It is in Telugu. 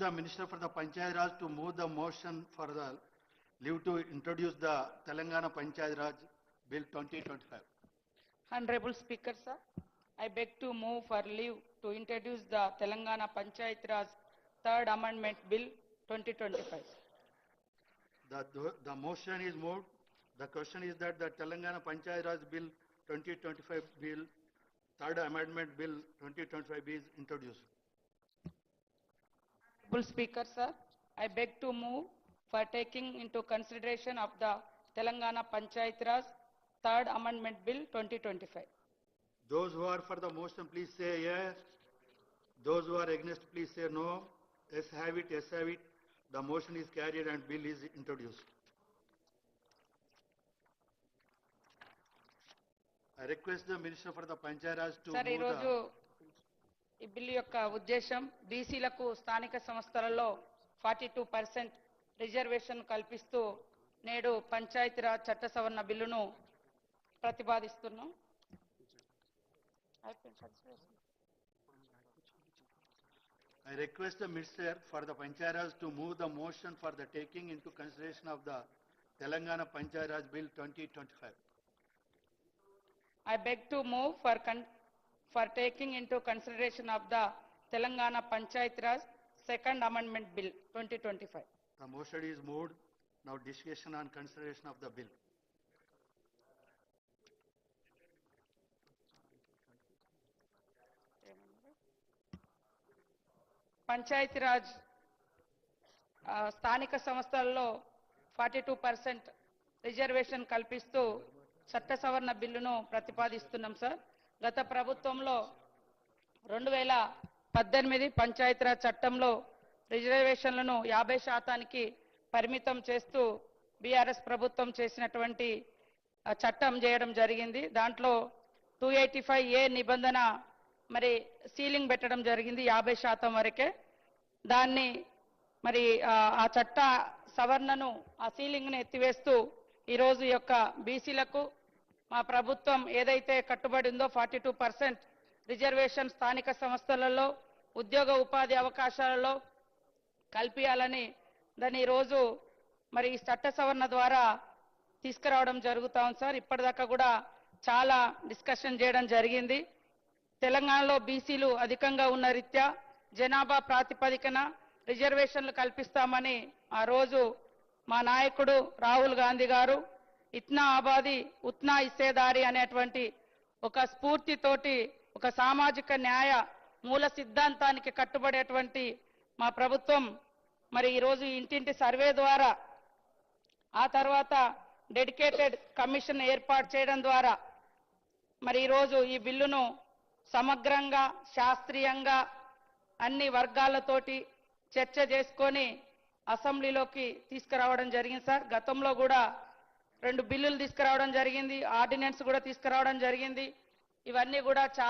the Minister for the Panchayat Raj to move the motion for the leave to introduce the Telangana Panchayat Raj Bill 2025. Honorable Speaker, sir, I beg to move for leave to introduce the Telangana Panchayat Raj Third Amendment Bill 2025. The, the motion is moved. The question is that the Telangana Panchayat Raj Bill 2025 Bill, Third Amendment Bill 2025 is introduced. Honorable Speaker, sir, I beg to move for taking into consideration of the Telangana Panchayatras Third Amendment Bill 2025. Those who are for the motion, please say yes. Those who are against, please say no. Yes, have it, yes, have it. The motion is carried and bill is introduced. I request the Minister for the Panchayaraj to Sir, move the... ఈ బిల్లు యొక్క ఉద్దేశం బీసీలకు స్థానిక సంస్థలలో ఫార్టీ టూ పర్సెంట్ రిజర్వేషన్ కల్పిస్తూ నేడు పంచాయతీరాజ్ చట్ట సవరణ బిల్లును ప్రతిపాదిస్తున్నాం. I request minister for the Panchayati Raj to move the motion for taking into of the Telangana Panchayati Raj bill twenty twenty five I beg to move for for taking into consideration of the Telangana Panchayat Raj Second Amendment Bill 2025. The motion is moved. Now discussion on consideration of the bill. Panchayati Raj స్థానిక సంస్థల్లో ఫార్టీ టూ పర్సెంట్ రిజర్వేషన్ కల్పిస్తూ చట్ట సవరణ బిల్లును ప్రతిపాదిస్తున్నాం సార్ గత ప్రభుత్వంలో రెండు వేల పద్దెనిమిది పంచాయతీరాజ్ చట్టంలో రిజర్వేషన్లను యాభై శాతానికి పరిమితం చేస్తూ బీఆర్ఎస్ ప్రభుత్వం చేసినటువంటి చట్టం చేయడం జరిగింది. దాంట్లో టూ ఎయిటీ ఫైవ్ ఏ నిబంధన మరి సీలింగ్ పెట్టడం జరిగింది యాభై శాతం వరకే. దాన్ని మరి ఆ, చట్ట సవరణను ఆ సీలింగ్ని ఎత్తివేస్తూ ఈరోజు యొక్క బీసీలకు మా ప్రభుత్వం ఏదైతే కట్టుబడి ఉందో ఫార్టీ టూ పర్సెంట్ రిజర్వేషన్ స్థానిక సంస్థలలో ఉద్యోగ ఉపాధి అవకాశాలలో కల్పించాలని దాన్ని ఈరోజు మరి ఈ చట్ట సవరణ ద్వారా తీసుకురావడం జరుగుతా ఉంది సార్. ఇప్పటిదాకా కూడా చాలా డిస్కషన్ చేయడం జరిగింది. తెలంగాణలో బీసీలు అధికంగా ఉన్న రీత్యా జనాభా ప్రాతిపదికన రిజర్వేషన్లు కల్పిస్తామని ఆ రోజు మా నాయకుడు రాహుల్ గాంధీ గారు ఇత్నా ఆబాది ఉత్నా ఇస్సేదారి అనేటువంటి ఒక స్ఫూర్తితోటి ఒక సామాజిక న్యాయ మూల సిద్ధాంతానికి కట్టుబడేటువంటి మా ప్రభుత్వం మరి ఈరోజు ఇంటింటి సర్వే ద్వారా ఆ తర్వాత డెడికేటెడ్ కమిషన్ ఏర్పాటు చేయడం ద్వారా మరి ఈరోజు ఈ బిల్లును సమగ్రంగా శాస్త్రీయంగా అన్ని వర్గాలతోటి చర్చ చేసుకొని అసెంబ్లీలోకి తీసుకురావడం జరిగింది సార్. గతంలో కూడా రెండు బిల్లులు తీసుకురావడం జరిగింది ఆర్డినెన్స్ కూడా తీసుకురావడం జరిగింది. ఇవన్నీ కూడా చాలా